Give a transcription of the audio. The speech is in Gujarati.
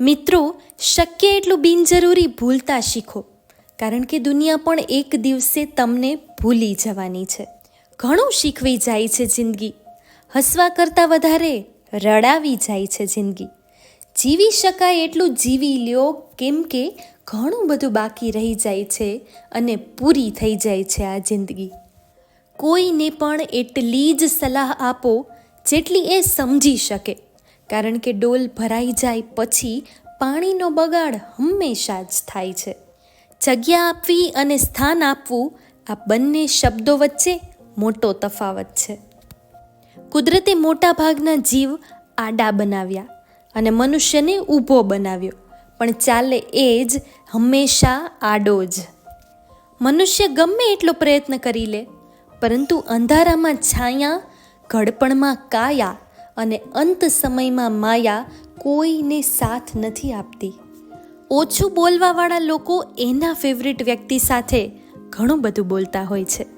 મિત્રો, શક્ય એટલું બિનજરૂરી ભૂલતા શીખો, કારણ કે દુનિયા પણ એક દિવસે તમને ભૂલી જવાની છે. ઘણું શીખવી જાય છે જિંદગી. હસવા કરતાં વધારે રડાવી જાય છે જિંદગી. જીવી શકાય એટલું જીવી લ્યો કેમ કે ઘણું બધું બાકી રહી જાય છે અને પૂરી થઈ જાય છે આ જિંદગી. કોઈને પણ એટલી જ સલાહ આપો જેટલી એ સમજી શકે. કારણ કે ડોલ ભરાઈ જાય પછી પાણીનો બગાડ હંમેશા જ થાય છે. જગ્યા આપવી અને સ્થાન આપવું આ બંને શબ્દો વચ્ચે મોટો તફાવત છે. કુદરતે મોટા ભાગના જીવ આડા બનાવ્યા અને મનુષ્યને ઊભો બનાવ્યો, પણ ચાલે એ જ હંમેશા આડો જ. મનુષ્ય ગમે એટલો પ્રયત્ન કરી લે, પરંતુ અંધારામાં છાયા ઘડપણમાં કાયા અને અંત સમયમાં માયા કોઈને સાથ નથી આપતી. ઓછું બોલવાવાળા લોકો એના ફેવરિટ વ્યક્તિ સાથે ઘણું બધું બોલતા હોય છે.